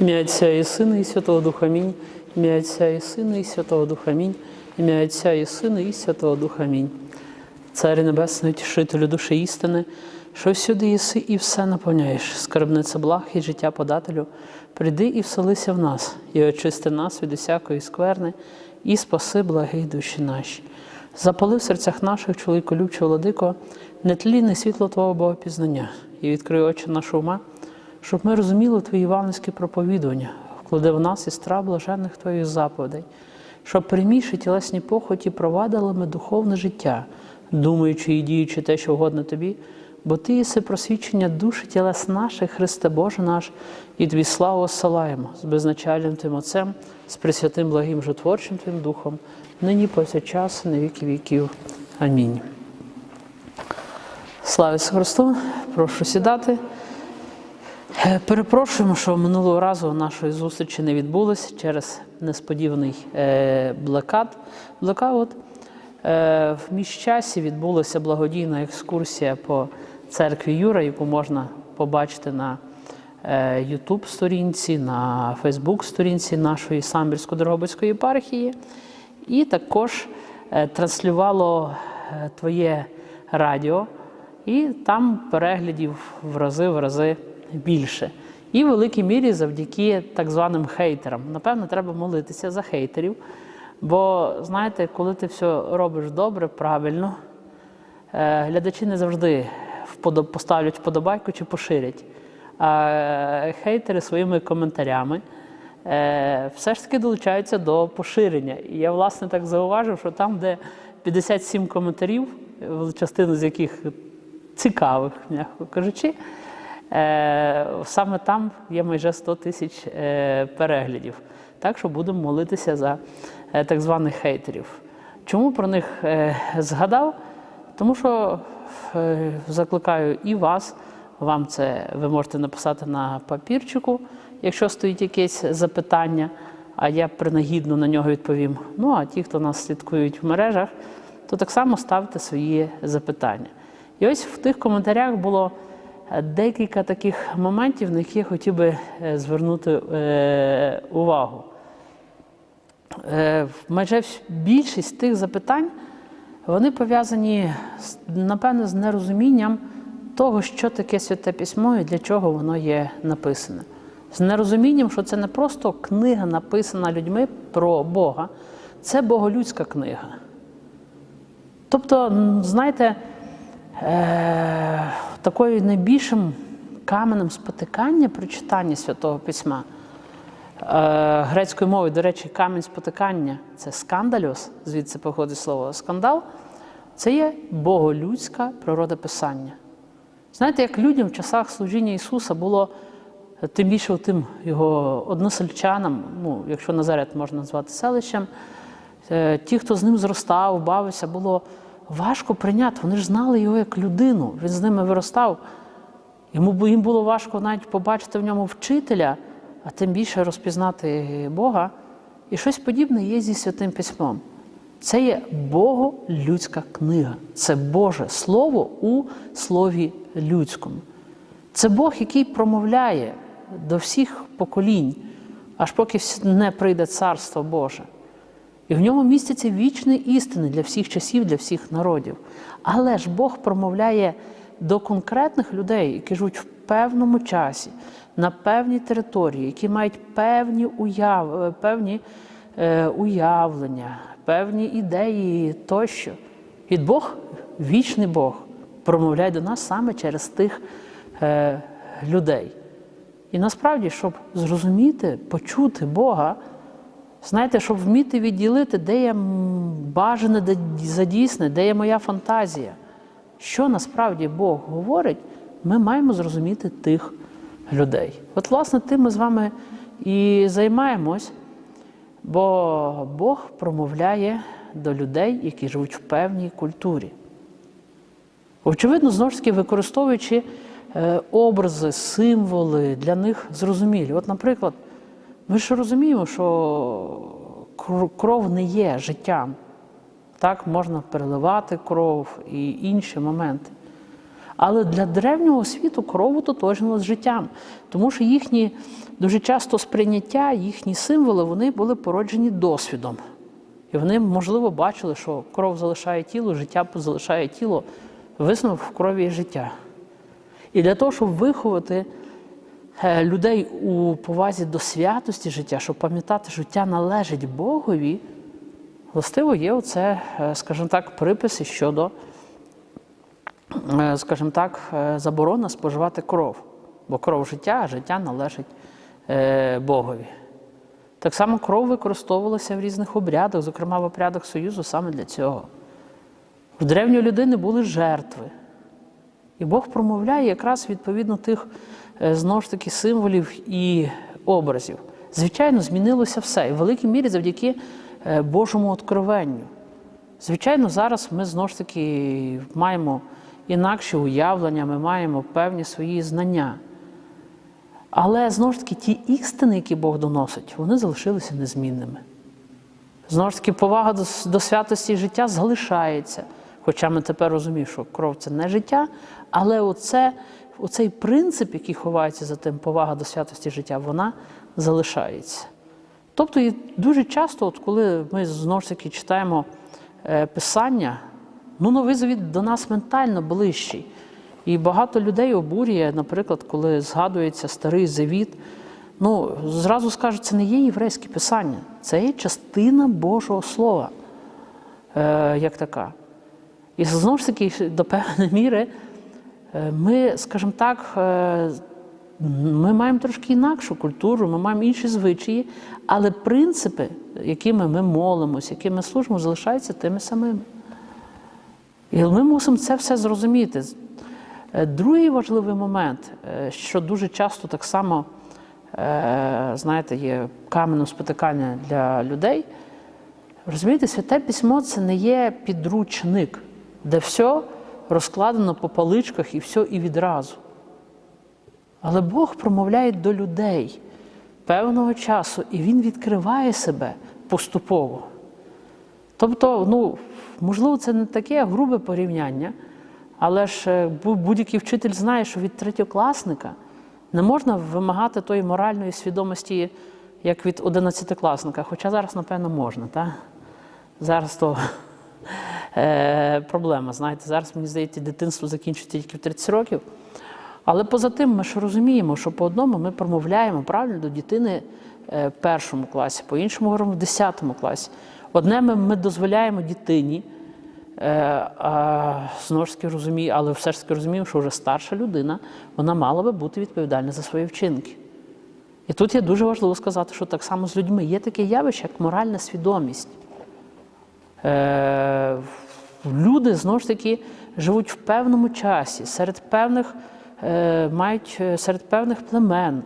Ім'я Отця і Сина, і Святого Духа Амінь. Ім'я Отця і Сина, і Святого Духа Амінь. Ім'я Отця і Сина, і Святого Духа Амінь. Царі Небесний, тішителю душі істини, що всюди єси і все наповняєш, скарбниця благ і життя подателю, прийди і вселися в нас, і очисти нас від усякої скверни, і спаси благий душі наші. Запали в серцях наших, чоловіко любче владико, нетлінне світло Твого Богопізнання, і відкрий очі нашого ума, щоб ми розуміли Твої іванівські проповідування, вклади в нас і страх блаженних Твоїх заповідей, щоб прийміши тілесні похоті, провадили ми духовне життя, думаючи і діючи те, що угодно тобі, бо Ти єси просвідчення душі тілес наших, Христе Боже наш, і Тобі славу осилаємо з безначальним Твим Отцем, з пресвятим благим жотворчим Твим Духом, нині повсякчас, на віки віків. Амінь. Слава Ісусу Христу! Прошу сідати. Е, Перепрошуємо, що минулого разу нашої зустрічі не відбулося через несподіваний е, блекат. блекаут. Е, В міжчасі відбулася благодійна екскурсія по церкві Юра, яку можна побачити на youtube сторінці, на facebook сторінці нашої Самбірсько-Дрогобицької єпархії. І також е, транслювало е, твоє радіо, і там переглядів в рази в рази більше. І в великій мірі завдяки так званим хейтерам. Напевно, треба молитися за хейтерів. Бо знаєте, коли ти все робиш добре, правильно, е, глядачі не завжди поставлять вподобайку чи поширять. А хейтери своїми коментарями е, все ж таки долучаються до поширення. І я, власне, так зауважив, що там, де 57 коментарів, е, частину з яких цікавих, м'яко кажучи, е, саме там є майже 100 тисяч е, переглядів. Так що будемо молитися за е, так званих хейтерів. Чому про них е, згадав? Тому що е, закликаю і вас, вам це ви можете написати на папірчику, якщо стоїть якесь запитання, а я принагідно на нього відповім. Ну а ті, хто нас слідкують в мережах, то так само ставте свої запитання. І ось в тих коментарях було е, декілька таких моментів, на які я хотів би е, звернути е, увагу. Е, Майже більшість тих запитань вони пов'язані напевно з нерозумінням того, що таке святе письмо і для чого воно є написане. З нерозумінням, що це не просто книга, написана людьми про Бога, це боголюдська книга. Тобто, знаєте, такою найбільшим каменем спотикання при читанні Святого Письма е, грецькою мовою, до речі, камінь спотикання це скандаліос, звідси походить слово скандал, це є боголюдська природа писання. Знаєте, як людям в часах служіння Ісуса було тим більше тим його односельчанам, ну, якщо Назарет можна назвати селищем, е, ті, хто з ним зростав, бавився, було важко прийняти. Вони ж знали його як людину, він з ними виростав. Йому їм було важко навіть побачити в ньому вчителя, а тим більше розпізнати Бога. І щось подібне є зі святим письмом. Це є боголюдська книга. Це Боже Слово у слові людському. Це Бог, який промовляє до всіх поколінь, аж поки не прийде Царство Боже. І в ньому містяться вічні істини для всіх часів, для всіх народів. Але ж Бог промовляє до конкретних людей, які живуть в певному часі, на певній території, які мають певні, уяв... е, певні е, уявлення, певні ідеї тощо. І Бог, вічний Бог, промовляє до нас саме через тих е, людей. І насправді, щоб зрозуміти, почути Бога, Знаєте, щоб вміти відділити, де є бажане де задісне, де є моя фантазія. Що насправді Бог говорить, ми маємо зрозуміти тих людей. От, власне, тим ми з вами і займаємось, бо Бог промовляє до людей, які живуть в певній культурі. Очевидно, знову ж таки, використовуючи е, образи, символи для них зрозумілі. От, наприклад, ми ж розуміємо, що кров не є життям. Так, можна переливати кров і інші моменти. Але для древнього світу кров ототожнила з життям, тому що їхні дуже часто сприйняття, їхні символи вони були породжені досвідом. І вони, можливо, бачили, що кров залишає тіло, життя залишає тіло, висновок в крові є життя. І для того, щоб виховати людей у повазі до святості життя, щоб пам'ятати, що життя належить Богові, властиво є оце, е, скажімо так, приписи щодо, е, скажімо так, е, заборона споживати кров. Бо кров життя, а життя належить е, Богові. Так само кров використовувалася в різних обрядах, зокрема в обрядах Союзу саме для цього. В древньої людини були жертви. І Бог промовляє якраз відповідно тих е, знову ж таки символів і образів. Звичайно, змінилося все. І в великій мірі завдяки е, Божому откровенню. Звичайно, зараз ми знову ж таки маємо інакші уявлення, ми маємо певні свої знання. Але знову ж таки ті істини, які Бог доносить, вони залишилися незмінними. Знову ж таки, повага до, до святості життя залишається. Хоча ми тепер розуміємо, що кров це не життя, але оце, оцей принцип, який ховається за тим, повага до святості життя, вона залишається. Тобто, і дуже часто, от коли ми знову ж таки читаємо е, Писання, ну, новий завіт до нас ментально ближчий. І багато людей обурює, наприклад, коли згадується старий завіт. Ну, зразу скажуть, це не є єврейське писання, це є частина Божого Слова, е, як така. І знову ж таки, до певної міри, ми, скажімо так, е, ми маємо трошки інакшу культуру, ми маємо інші звичаї, але принципи, якими ми молимося, якими служимо, залишаються тими самими. І ми мусимо це все зрозуміти. Е, Другий важливий момент, е, що дуже часто так само, е, знаєте, є каменем спотикання для людей. Розумієте, святе письмо це не є підручник, де все розкладено по паличках і все і відразу. Але Бог промовляє до людей певного часу, і Він відкриває себе поступово. Тобто, ну, можливо, це не таке грубе порівняння, але ж е, будь-який вчитель знає, що від третьокласника не можна вимагати тої моральної свідомості, як від одинадцятикласника. Хоча зараз, напевно, можна. Та? Зараз то е, проблема. Знаєте, зараз, мені здається, дитинство закінчується тільки в 30 років. Але поза тим, ми ж розуміємо, що по одному ми промовляємо правильно до дитини е, в першому класі, по іншому говоримо в 10 класі. Одне ми, ми дозволяємо дитині, е, а, знову ж таки розумію, але все ж таки розуміємо, що вже старша людина, вона мала би бути відповідальна за свої вчинки. І тут є дуже важливо сказати, що так само з людьми є таке явище, як моральна свідомість. Люди знову ж таки живуть в певному часі, серед певних, е, мають е, серед певних племен.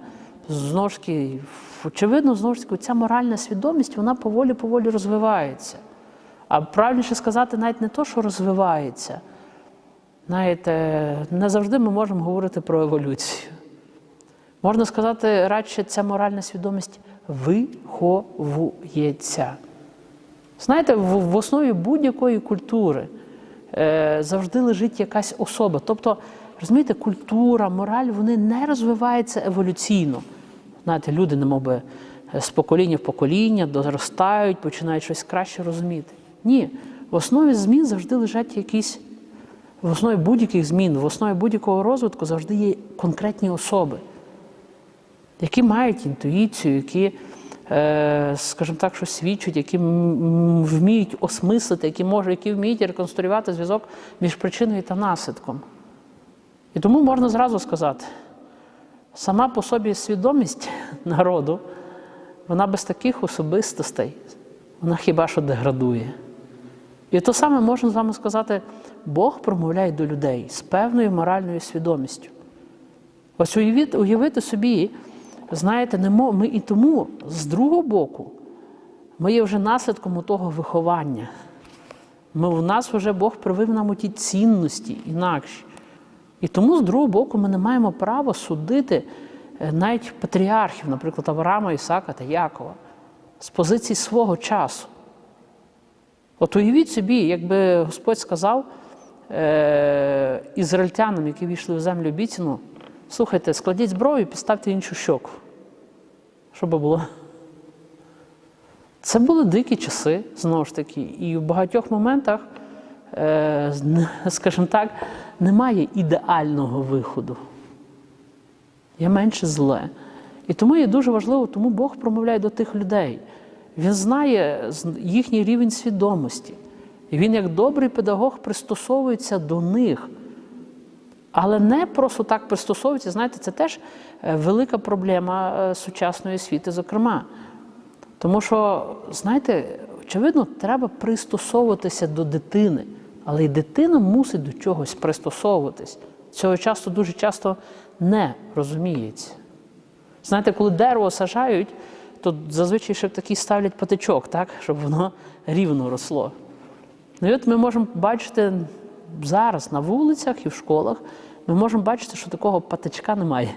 Знову ж таки, очевидно, знову ж таки, ця моральна свідомість вона поволі-поволі розвивається. А правильніше сказати, навіть не то, що розвивається. Знаєте, не завжди ми можемо говорити про еволюцію. Можна сказати, радше ця моральна свідомість виховується. Знаєте, в, основі будь-якої культури завжди лежить якась особа. Тобто, розумієте, культура, мораль, вони не розвиваються еволюційно. Знаєте, люди, немов би, з покоління в покоління доростають, починають щось краще розуміти. Ні, в основі змін завжди лежать якісь, в основі будь-яких змін, в основі будь-якого розвитку завжди є конкретні особи, які мають інтуїцію, які, е, скажімо так, що свідчать, які вміють осмислити, які, можуть, які вміють реконструювати зв'язок між причиною та наслідком. І тому можна зразу сказати, сама по собі свідомість народу, вона без таких особистостей, вона хіба що деградує. І то саме можна з вами сказати, Бог промовляє до людей з певною моральною свідомістю. Ось уявити собі, знаєте, не мо- ми і тому з другого боку, ми є вже наслідком того виховання. Ми, в нас вже Бог привив нам ті цінності інакші. І тому, з другого боку, ми не маємо права судити е, навіть патріархів, наприклад, Авраама, Ісака та Якова, з позиції свого часу. От уявіть собі, якби Господь сказав, е, ізраїльтянам, які війшли в землю обіцяну, слухайте, складіть зброю і підставте іншу щоку. Що би було? Це були дикі часи, знову ж таки, і в багатьох моментах, е, скажімо так, немає ідеального виходу. Є менше зле. І тому є дуже важливо, тому Бог промовляє до тих людей. Він знає їхній рівень свідомості. І він, як добрий педагог, пристосовується до них. Але не просто так пристосовується, знаєте, це теж е, велика проблема е, сучасної освіти, зокрема. Тому що, знаєте, очевидно, треба пристосовуватися до дитини, але й дитина мусить до чогось пристосовуватись. Цього часто дуже часто не розуміється. Знаєте, коли дерево сажають, то зазвичай ще такий ставлять патичок, так, щоб воно рівно росло. Ну і от ми можемо бачити зараз на вулицях і в школах, ми можемо бачити, що такого патичка немає.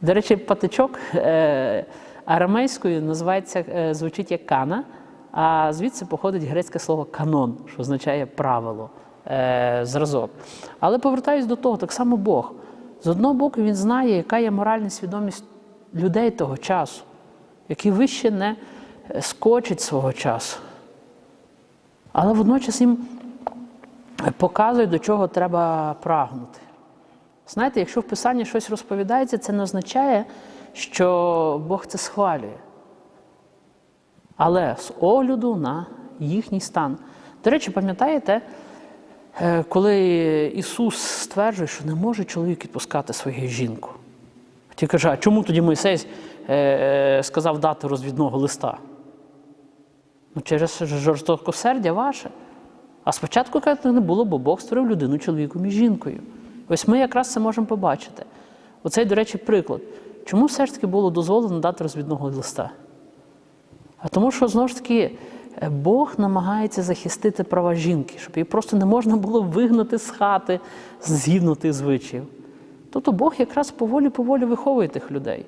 До речі, патичок е, арамейською називається, е, звучить як кана, а звідси походить грецьке слово канон, що означає правило, е, зразок. Але повертаюсь до того, так само Бог. З одного боку, він знає, яка є моральна свідомість людей того часу, які вище не скочать свого часу. Але водночас їм показує, до чого треба прагнути. Знаєте, якщо в Писанні щось розповідається, це не означає, що Бог це схвалює. Але з огляду на їхній стан. До речі, пам'ятаєте, е, коли Ісус стверджує, що не може чоловік відпускати свою жінку. Ті каже, а чому тоді Мойсей е, сказав дати розвідного листа? Ну, Через жорстокосердя ваше. А спочатку кажете, не було, бо Бог створив людину чоловіком і жінкою. Ось ми якраз це можемо побачити. Оцей, до речі, приклад. Чому все ж таки було дозволено дати розвідного листа? А тому, що знову ж таки Бог намагається захистити права жінки, щоб її просто не можна було вигнати з хати згідно тих звичаїв. Тобто Бог якраз поволі-поволі виховує тих людей.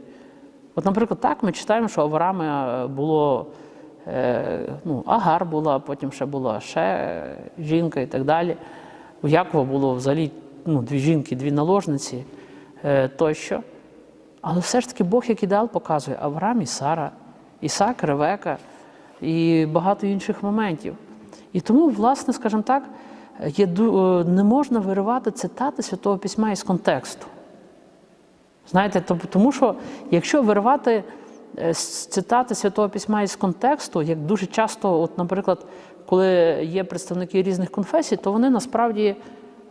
От, наприклад, так ми читаємо, що Авраама було ну, Агар була, потім ще була ще жінка і так далі. У Якова було взагалі ну, дві жінки, дві наложниці тощо. Але все ж таки Бог як ідеал показує Авраам і Сара, Ісак, Ревека і багато інших моментів. І тому, власне, скажімо так, є, не можна виривати цитати Святого Письма із контексту. Знаєте, тому що якщо виривати цитати Святого Письма із контексту, як дуже часто, от, наприклад, коли є представники різних конфесій, то вони насправді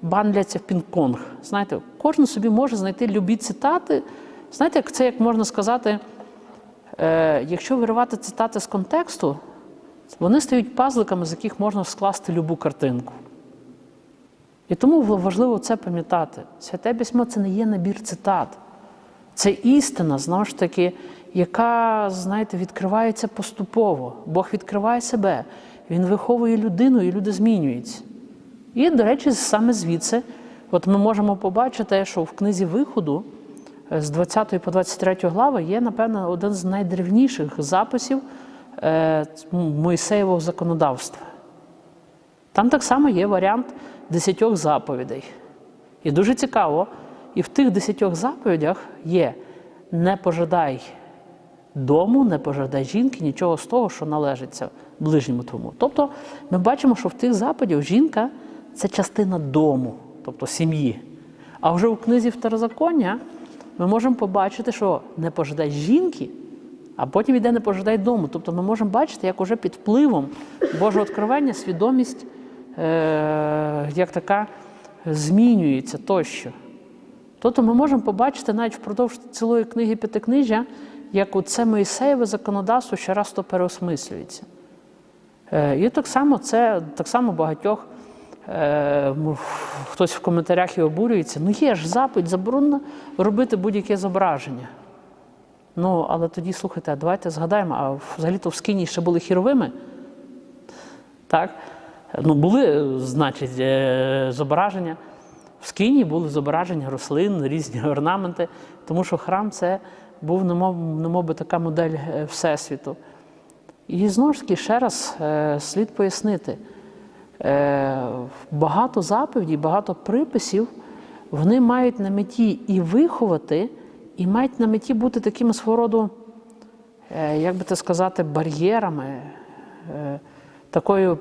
бандляться в пінг-понг. Знаєте, кожен собі може знайти любі цитати. Знаєте, це як можна сказати, е, якщо виривати цитати з контексту, вони стають пазликами, з яких можна скласти любу картинку. І тому важливо це пам'ятати. Святе письмо це не є набір цитат. Це істина, знову ж таки, яка, знаєте, відкривається поступово. Бог відкриває себе, Він виховує людину, і люди змінюються. І, до речі, саме звідси, от ми можемо побачити, що в книзі виходу з 20 по 23 глави є, напевно, один з найдревніших записів Моїсеєвого законодавства. Там так само є варіант десятьох заповідей. І дуже цікаво, і в тих десятьох заповідях є не пожадай дому, не пожадай жінки, нічого з того, що належиться ближньому твому. Тобто ми бачимо, що в тих заповідях жінка це частина дому, тобто сім'ї. А вже у книзі Второзаконня ми можемо побачити, що не пожадай жінки, а потім йде не пожадай дому. Тобто ми можемо бачити, як уже під впливом Божого откровення свідомість е- як така змінюється тощо. Тобто ми можемо побачити навіть впродовж цілої книги П'ятикнижжя, як оце Моїсеєве законодавство ще раз то переосмислюється. Е, і так само це так само багатьох. Е, хтось в коментарях і обурюється, ну є ж запит, заборонено робити будь-яке зображення. Ну, але тоді, слухайте, давайте згадаємо, а взагалі-то в скині ще були хіровими. Так? Ну, були, значить, зображення. В скині були зображення рослин, різні орнаменти, тому що храм це був, немов, би така модель Всесвіту. І знову ж таки, ще раз слід пояснити, е, багато заповідей, багато приписів, вони мають на меті і виховати, і мають на меті бути такими свого роду, е, як би це сказати, бар'єрами, е, такою,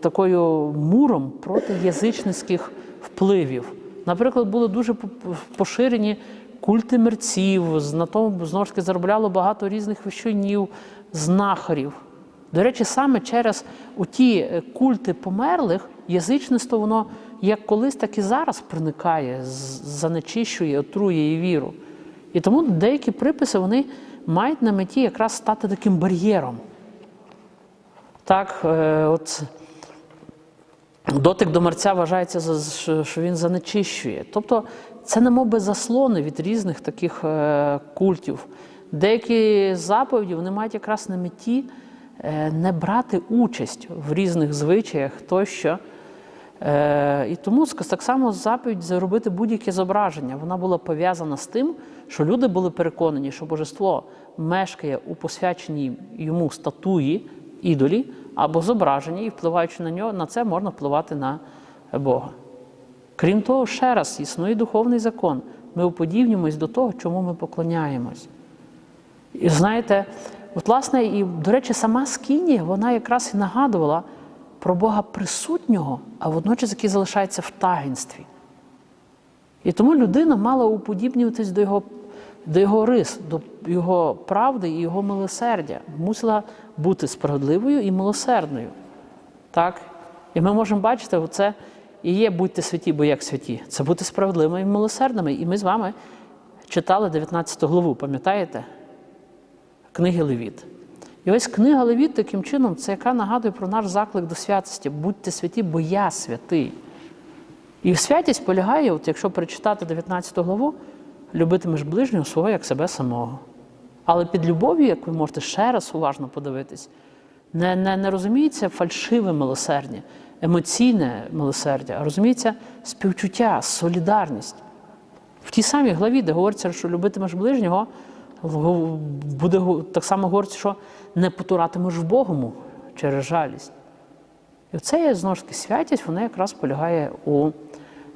такою муром проти язичницьких впливів. Наприклад, були дуже поширені культи мерців, на тому знову ж таки заробляло багато різних вищунів, знахарів. До речі, саме через ті е, культи померлих язичництво воно як колись, так і зараз проникає, занечищує, отрує її віру. І тому деякі приписи вони мають на меті якраз стати таким бар'єром. Так, е, от дотик до мерця вважається, що- він занечищує. Тобто це не би заслони від різних таких е, культів. Деякі заповіді вони мають якраз на меті е, не брати участь в різних звичаях тощо. Е, І тому так само заповідь заробити будь-яке зображення. Вона була пов'язана з тим, що люди були переконані, що божество мешкає у посвяченій йому статуї, ідолі або зображенні, і впливаючи на нього, на це можна впливати на Бога. Крім того, ще раз існує духовний закон. Ми уподібнюємось до того, чому ми поклоняємось. І знаєте, от власне, і, до речі, сама Скінія, вона якраз і нагадувала про Бога присутнього, а водночас який залишається в таїнстві. І тому людина мала уподібнюватись до його, до його рис, до його правди і його милосердя. Мусила бути справедливою і милосердною. Так? І ми можемо бачити, оце і є будьте святі, бо як святі. Це бути справедливими і милосердними. І ми з вами читали 19 главу, пам'ятаєте? Книги Левіт. І ось книга Левіт таким чином, це яка нагадує про наш заклик до святості. Будьте святі, бо я святий. І святість полягає, от якщо перечитати 19 главу, любитимеш ближнього свого як себе самого. Але під любов'ю, як ви можете ще раз уважно подивитись, не, не, не розуміється фальшиве милосердя, емоційне милосердя, а розуміється співчуття, солідарність. В тій самій главі, де говориться, що любитимеш ближнього, буде так само говориться, що не потуратимеш в Богому через жалість. І це є знову ж таки святість, вона якраз полягає у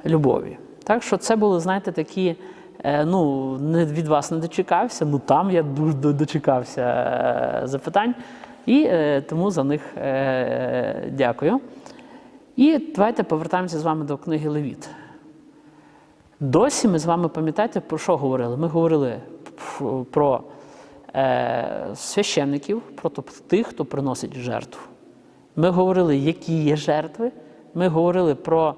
любові. Так що це були, знаєте, такі, е, ну, від вас не дочекався, ну там я дуже дочекався е, запитань. І е, тому за них дякую. І давайте повертаємося з вами до книги Левіт. Досі ми з вами пам'ятаєте, про що говорили? Ми говорили про е, священників, про тих, хто приносить жертву. Ми говорили, які є жертви. Ми говорили про,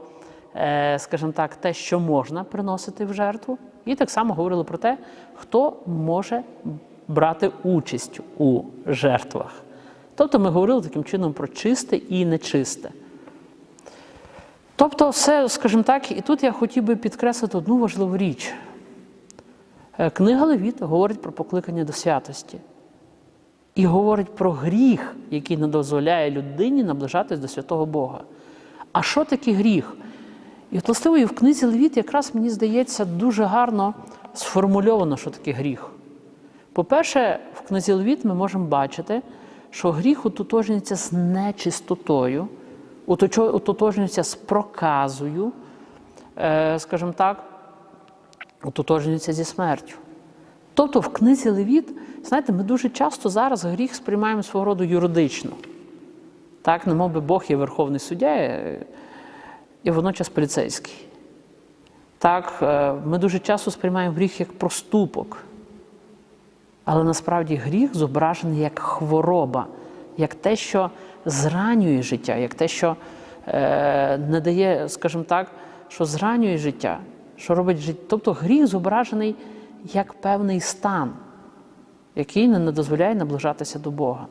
е, скажімо так, те, що можна приносити в жертву. І так само говорили про те, хто може брати участь у жертвах. Тобто ми говорили таким чином про чисте і нечисте. Тобто, все, скажімо так, і тут я хотів би підкреслити одну важливу річ. Е, Книга Левіт говорить про покликання до святості і говорить про гріх, який не дозволяє людині наближатись до святого Бога. А що таке гріх? І от властиво і в книзі Левіт якраз мені здається дуже гарно сформульовано, що таке гріх. По-перше, в книзі Левіт ми можемо бачити, що гріх утотожнюється з нечистотою, утотожнюється з проказою, е, скажімо так, утотожнюється зі смертю. Тобто в книзі Левіт, знаєте, ми дуже часто зараз гріх сприймаємо свого роду юридично. Так, немов би Бог є верховний суддя е, і водночас поліцейський. Так, е, ми дуже часто сприймаємо гріх як проступок. Але насправді гріх зображений як хвороба, як те, що зранює життя, як те, що е, не дає, скажімо так, що зранює життя, що робить життя. Тобто гріх зображений як певний стан, який не дозволяє наближатися до Бога.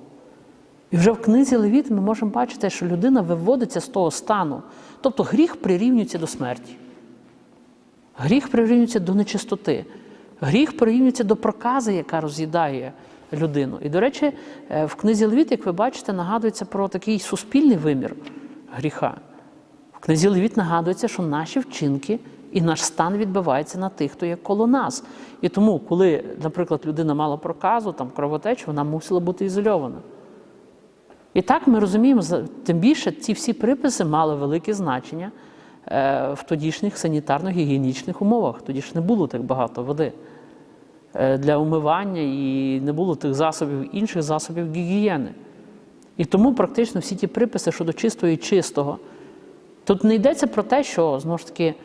І вже в книзі Левіт ми можемо бачити, що людина виводиться з того стану. Тобто гріх прирівнюється до смерті. Гріх прирівнюється до нечистоти. Гріх прирівнюється до прокази, яка роз'їдає людину. І, до речі, е, в книзі Левіт, як ви бачите, нагадується про такий суспільний вимір гріха. В книзі Левіт нагадується, що наші вчинки і наш стан відбивається на тих, хто є коло нас. І тому, коли, наприклад, людина мала проказу, там кровотечу, вона мусила бути ізольована. І так ми розуміємо, тим більше ці всі приписи мали велике значення е, в тодішніх санітарно-гігієнічних умовах. Тоді ж не було так багато води для умивання і не було тих засобів, інших засобів гігієни. І тому практично всі ті приписи щодо чистого і чистого. Тут не йдеться про те, що знову ж таки,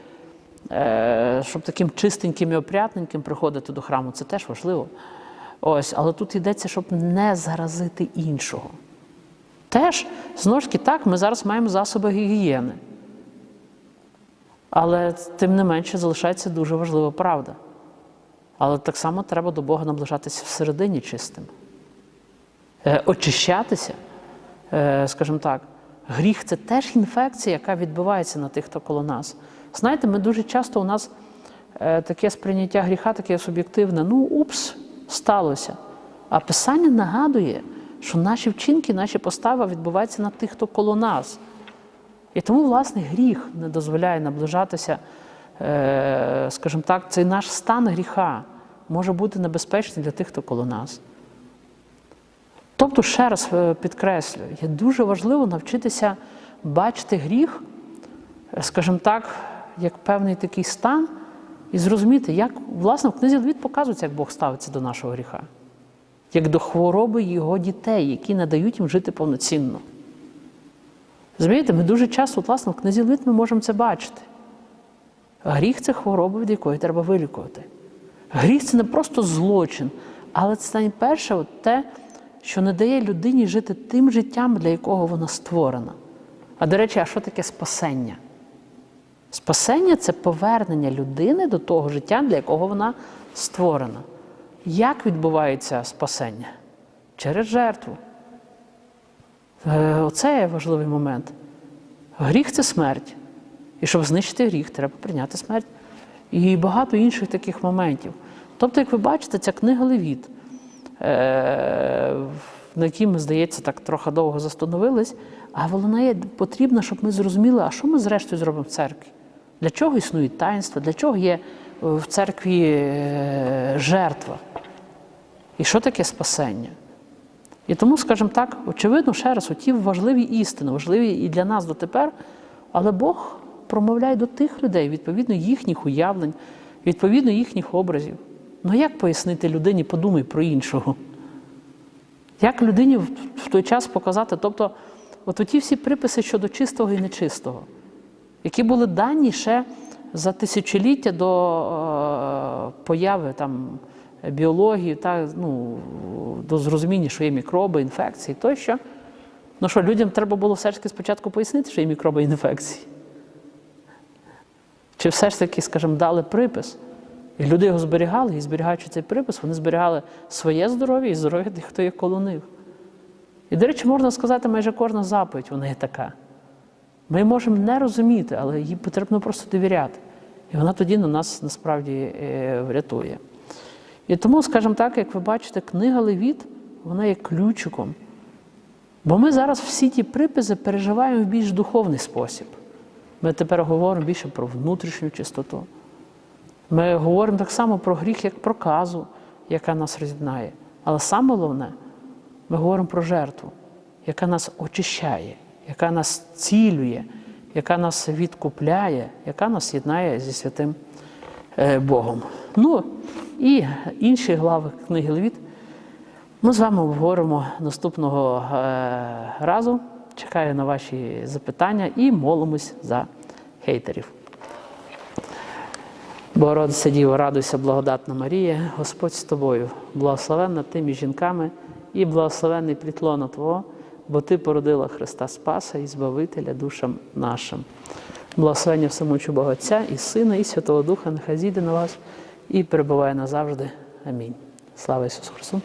е, щоб таким чистеньким і опрятненьким приходити до храму, це теж важливо. Ось, але тут йдеться, щоб не заразити іншого. Теж, знову ж таки, так, ми зараз маємо засоби гігієни. Але тим не менше залишається дуже важлива правда. Але так само треба до Бога наближатися всередині чистим. Е, очищатися, е, скажімо так, гріх це теж інфекція, яка відбувається на тих, хто коло нас. Знаєте, ми дуже часто у нас е, таке сприйняття гріха, таке суб'єктивне. Ну, упс, сталося. А Писання нагадує, що наші вчинки, наші постави відбуваються на тих, хто коло нас. І тому, власне, гріх не дозволяє наближатися, скажімо так, цей наш стан гріха може бути небезпечний для тих, хто коло нас. Тобто, ще раз е, підкреслюю, є дуже важливо навчитися бачити гріх, е, скажімо так, як певний такий стан, і зрозуміти, як власне в книзі Левіт показується, як Бог ставиться до нашого гріха, як до хвороби його дітей, які не дають їм жити повноцінно. Розумієте, ми дуже часто, власне, в книзі Левіт ми можемо це бачити. Гріх це хвороба, від якої треба вилікувати. Гріх це не просто злочин, але це найперше от те, що не дає людині жити тим життям, для якого вона створена. А до речі, а що таке спасення? Спасення це повернення людини до того життя, для якого вона створена. Як відбувається спасення? Через жертву. Е, Оце є важливий момент. Гріх це смерть. І щоб знищити гріх, треба прийняти смерть. І багато інших таких моментів. Тобто, як ви бачите, ця книга Левіт, е, на якій ми, здається, так трохи довго застановились, а вона є потрібна, щоб ми зрозуміли, а що ми зрештою зробимо в церкві? Для чого існують таїнства, для чого є в церкві е, жертва? І що таке спасення? І тому, скажімо так, очевидно, ще раз, оті важливі істини, важливі і для нас дотепер, але Бог промовляє до тих людей відповідно їхніх уявлень, відповідно їхніх образів. Ну як пояснити людині, подумай про іншого? Як людині в той час показати? Тобто, от оті всі приписи щодо чистого і нечистого, які були дані ще за тисячоліття до е, появи там, біології, та, ну, до зрозуміння, що є мікроби, інфекції тощо. Ну що, людям треба було все ж таки спочатку пояснити, що є мікроби інфекції. Чи все ж таки, скажімо, дали припис? І люди його зберігали, і зберігаючи цей припис, вони зберігали своє здоров'я і здоров'я тих, хто є коло них. І, до речі, можна сказати, майже кожна заповідь вона є така. Ми можемо не розуміти, але їй потрібно просто довіряти. І вона тоді на нас насправді е, врятує. І тому, скажімо так, як ви бачите, книга Левіт, вона є ключиком. Бо ми зараз всі ті приписи переживаємо в більш духовний спосіб. Ми тепер говоримо більше про внутрішню чистоту. Ми говоримо так само про гріх, як про казу, яка нас роз'єднає. Але саме головне, ми говоримо про жертву, яка нас очищає, яка нас цілює, яка нас відкупляє, яка нас єднає зі святим е, Богом. Ну і інші глави книги Левіт ми з вами обговоримо наступного е, разу. Чекаю на ваші запитання і молимось за хейтерів. Богородиця Діво, радуйся, благодатна Марія, Господь з тобою, благословенна ти між жінками і благословенний плітлона Твого, бо Ти породила Христа Спаса і Збавителя душам нашим. Благословення всемучу Бога Отця і Сина, і Святого Духа, нехай зійде на вас і перебуває назавжди. Амінь. Слава Ісусу Христу!